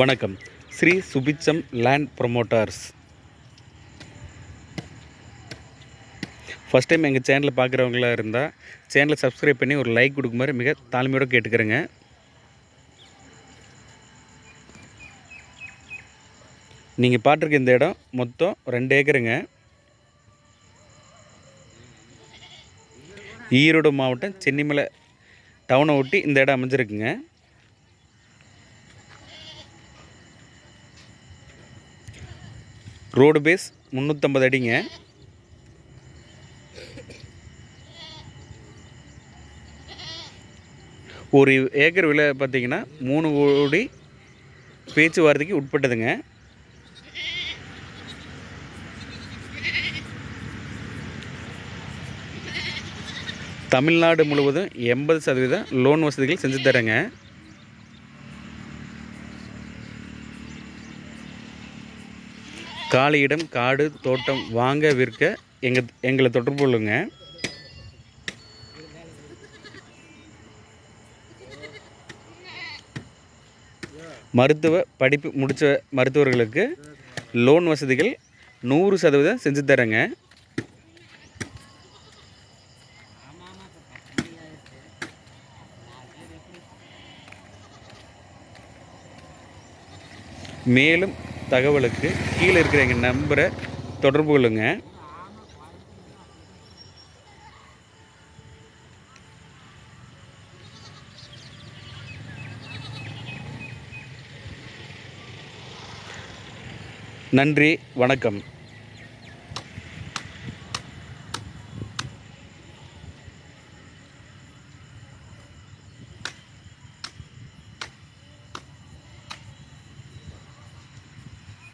வணக்கம். Sri Subichcham land promoters. First time எங்கள் சேனலை பார்க்குறவங்களா இருந்தால் சேனலை சப்ஸ்கிரைப் பண்ணி ஒரு லைக் கொடுக்குமாறு மிக தாழ்மையோடு கேட்டுக்கிறேங்க. நீங்கள் பார்த்துருக்க இந்த இடம் மொத்தம் ரெண்டு ஏக்கருங்க. ஈரோடு மாவட்டம் சென்னிமலை டவுனை ஒட்டி இந்த இடம் அமைஞ்சிருக்குங்க. ரோடு பேஸ் முந்நூற்றம்பது அடிங்க. ஒரு ஏக்கர் விலை பார்த்தீங்கன்னா மூணு கோடி பேச்சுவார்த்தைக்கு உட்பட்டதுங்க. தமிழ்நாடு முழுவதும் எண்பது சதவீதம் லோன் வசதிகள் செஞ்சு தரேங்க காலி காடு தோட்டம் வாங்க விற்க எங்கள் எங்களை தொடர்பு கொள்ளுங்க. மருத்துவ படிப்பு முடித்த மருத்துவர்களுக்கு லோன் வசதிகள் நூறு சதவீதம் செஞ்சு தரேங்க. மேலும் தகவலுக்கு கீழே இருக்கிற எங்கள் நம்பரை தொடர்பு கொள்ளுங்க. நன்றி வணக்கம்.